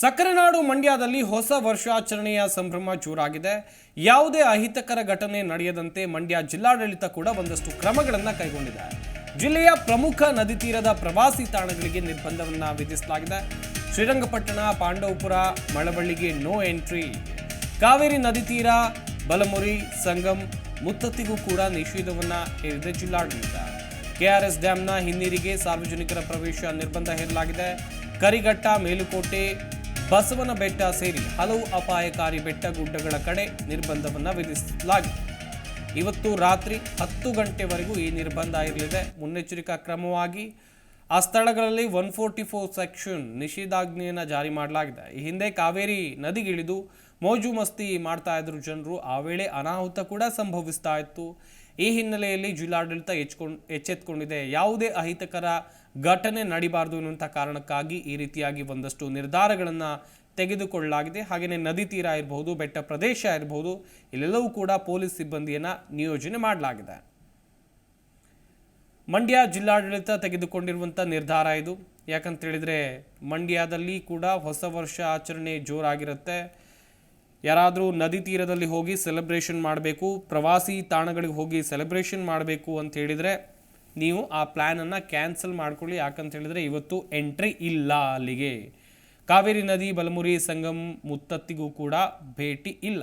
ಸಕ್ಕರೆ ನಾಡು ಮಂಡ್ಯದಲ್ಲಿ ಹೊಸ ವರ್ಷಾಚರಣೆಯ ಸಂಭ್ರಮ ಜೋರಾಗಿದೆ. ಯಾವುದೇ ಅಹಿತಕರ ಘಟನೆ ನಡೆಯದಂತೆ ಮಂಡ್ಯ ಜಿಲ್ಲಾಡಳಿತ ಕೂಡ ಒಂದಷ್ಟು ಕ್ರಮಗಳನ್ನು ಕೈಗೊಂಡಿದೆ. ಜಿಲ್ಲೆಯ ಪ್ರಮುಖ ನದಿ ತೀರದ ಪ್ರವಾಸಿ ತಾಣಗಳಿಗೆ ನಿರ್ಬಂಧವನ್ನು ವಿಧಿಸಲಾಗಿದೆ. ಶ್ರೀರಂಗಪಟ್ಟಣ, ಪಾಂಡವಪುರ, ಮಳವಳ್ಳಿಗೆ ನೋ ಎಂಟ್ರಿ ಕಾವೇರಿ ನದಿ ತೀರ, ಬಲಮುರಿ, ಸಂಗಮ್ ಮುತ್ತತ್ತಿಗೂ ಕೂಡ ನಿಷೇಧವನ್ನು ಹೇರಿದೆ ಜಿಲ್ಲಾಡಳಿತ. ಕೆಆರ್ಎಸ್ ಡ್ಯಾಂನ ಹಿನ್ನೀರಿಗೆ ಸಾರ್ವಜನಿಕರ ಪ್ರವೇಶ ನಿರ್ಬಂಧ ಹೇರಲಾಗಿದೆ. ಕರಿಘಟ್ಟ, ಮೇಲುಕೋಟೆ ಬಸವನ ಬೆಟ್ಟ ಸೇರಿ ಹಲವು ಅಪಾಯಕಾರಿ ಬೆಟ್ಟ ಗುಡ್ಡಗಳ ಕಡೆ ನಿರ್ಬಂಧವನ್ನು ವಿಧಿಸಲಾಗಿದೆ. ಇವತ್ತು ರಾತ್ರಿ ಹತ್ತು ಗಂಟೆವರೆಗೂ ಈ ನಿರ್ಬಂಧ ಇರಲಿದೆ. ಮುನ್ನೆಚ್ಚರಿಕಾ ಕ್ರಮವಾಗಿ ಆ ಸ್ಥಳಗಳಲ್ಲಿ ಒನ್ ಫೋರ್ಟಿ ಫೋರ್ ಸೆಕ್ಷನ್ ನಿಷೇಧಾಜ್ಞೆಯನ್ನು ಜಾರಿ ಮಾಡಲಾಗಿದೆ. ಈ ಹಿಂದೆ ಕಾವೇರಿ ನದಿಗಿಳಿದು ಮೋಜು ಮಸ್ತಿ ಮಾಡ್ತಾ ಇದ್ರು ಜನರು. ಆ ವೇಳೆ ಅನಾಹುತ ಕೂಡ ಸಂಭವಿಸ್ತಾ ಇತ್ತು. ಈ ಹಿನ್ನೆಲೆಯಲ್ಲಿ ಜಿಲ್ಲಾಡಳಿತ ಎಚ್ಕೊಂಡು, ಎಚ್ಚೆತ್ಕೊಂಡಿದೆ. ಯಾವುದೇ ಅಹಿತಕರ ಘಟನೆ ನಡಿಬಾರದು ಅನ್ನುವಂಥ ಕಾರಣಕ್ಕಾಗಿ ಈ ರೀತಿಯಾಗಿ ಒಂದಷ್ಟು ನಿರ್ಧಾರಗಳನ್ನು ತೆಗೆದುಕೊಳ್ಳಲಾಗಿದೆ. ಹಾಗೆಯೇ ನದಿ ತೀರ ಇರಬಹುದು, ಬೆಟ್ಟ ಪ್ರದೇಶ ಇರಬಹುದು, ಇಲ್ಲೆಲ್ಲವೂ ಕೂಡ ಪೊಲೀಸ್ ಸಿಬ್ಬಂದಿಯನ್ನು ನಿಯೋಜನೆ ಮಾಡಲಾಗಿದೆ. ಮಂಡ್ಯ ಜಿಲ್ಲಾಡಳಿತ ತೆಗೆದುಕೊಂಡಿರುವಂಥ ನಿರ್ಧಾರ ಇದು. ಯಾಕಂತ ಹೇಳಿದ್ರೆ, ಮಂಡ್ಯದಲ್ಲಿ ಕೂಡ ಹೊಸ ವರ್ಷ ಆಚರಣೆ ಜೋರಾಗಿರುತ್ತೆ. ಯಾರಾದರೂ ನದಿ ತೀರದಲ್ಲಿ ಹೋಗಿ ಸೆಲೆಬ್ರೇಷನ್ ಮಾಡಬೇಕು, ಪ್ರವಾಸಿ ತಾಣಗಳಿಗೆ ಹೋಗಿ ಸೆಲೆಬ್ರೇಷನ್ ಮಾಡಬೇಕು ಅಂತ ಹೇಳಿದರೆ ನೀವು ಆ ಪ್ಲ್ಯಾನನ್ನು ಕ್ಯಾನ್ಸಲ್ ಮಾಡ್ಕೊಳ್ಳಿ. ಯಾಕಂತ ಹೇಳಿದರೆ ಇವತ್ತು ಎಂಟ್ರಿ ಇಲ್ಲ ಅಲ್ಲಿಗೆ. ಕಾವೇರಿ ನದಿ, ಬಲಮುರಿ ಸಂಗಮ್ ಮುತ್ತತ್ತಿಗೂ ಕೂಡ ಭೇಟಿ ಇಲ್ಲ.